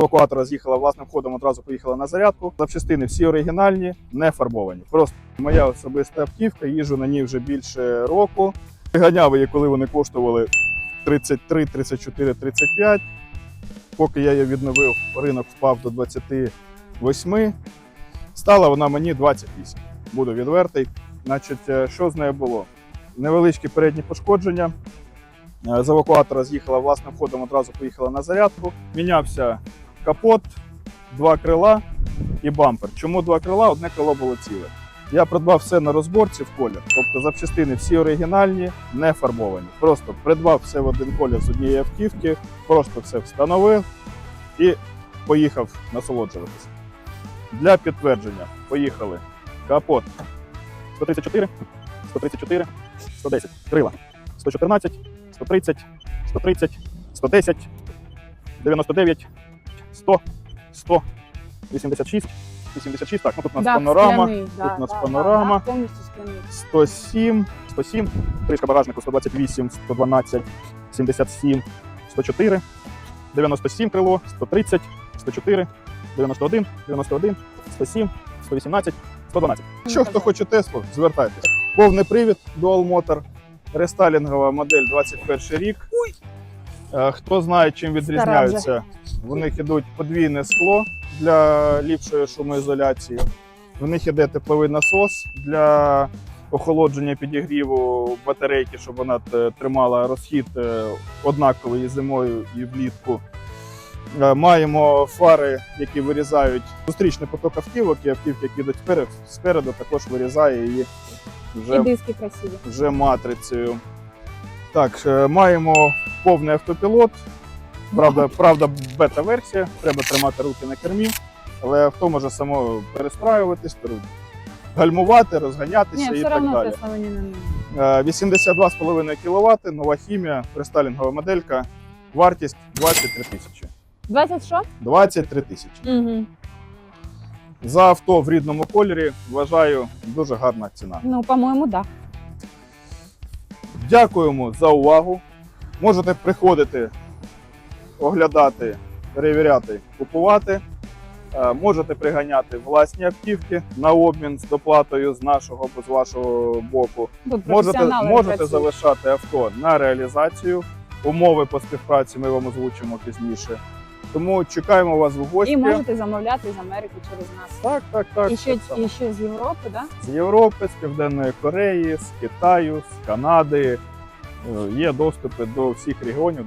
Евакуатора з'їхала власним ходом, одразу поїхала на зарядку. Запчастини всі оригінальні, не фарбовані. Просто моя особиста автівка, їжджу на ній вже більше року. Ганяв її, коли вони коштували 33, 34, 35. Поки я її відновив, ринок впав до 28. Стала вона мені 28. Буду відвертий. Значить, е, що з нею було? Невеличкі передні пошкодження. Е, З евакуатора з'їхала власним ходом, одразу поїхала на зарядку. Мінявся капот, два крила і бампер. Чому два крила? Одне крило було ціле. Я придбав все на розборці в колір. Тобто запчастини всі оригінальні, не фарбовані. Просто придбав все в один колір з однієї автівки, просто все встановив і поїхав насолоджуватися. Для підтвердження поїхали. Капот 134, 134, 110, крила 114, 130, 130, 110, 99, 100, 100, 86, 86. Так, ну тут у нас Да, панорама, скляний, да, тут у нас да, панорама. Да, да, 107, 107, кришка багажнику 128, 112, 77, 104, 97 крило, 130, 104, 91, 91, 107, 118, 112. Якщо хто хоче Теслу, звертайтеся. Повний привід Dual Motor, рестайлінгова модель 21 рік. Е, Хто знає, чим відрізняються, в них ідуть подвійне скло для ліпшої шумоізоляції. В них іде тепловий насос для охолодження підігріву батарейки, щоб вона е, тримала розхід е, однаковий і зимою і влітку. Маємо фари, які вирізають зустрічний поток автівок, і автівки, які йдуть вперед, спереду, також вирізає її І вже, диски красиві. вже матрицею. Так, маємо повний автопілот. Правда, правда, бета-версія, треба тримати руки на кермі, але авто може само перестраюватись, гальмувати, розганятися Ні, і все так далі. Тесла мені не. Е, 82,5 кВт, нова хімія, престайлінгова моделька. Вартість 23 тисячі. 20 що? 23 тисячі. Угу. За авто в рідному кольорі вважаю дуже гарна ціна. Ну, по-моєму, так. Да. Дякуємо за увагу. Можете приходити, оглядати, перевіряти, купувати. Е, Можете приганяти власні автівки на обмін з доплатою з нашого або з вашого боку. Можете, можете залишати авто на реалізацію. Умови по співпраці ми вам озвучимо пізніше. Тому чекаємо вас в гості. І можете замовляти з Америки через нас. Так, так, так. і, ще, так і ще з Європи, да? З Європи, з Південної Кореї, з Китаю, з Канади. Е, Є доступи до всіх регіонів.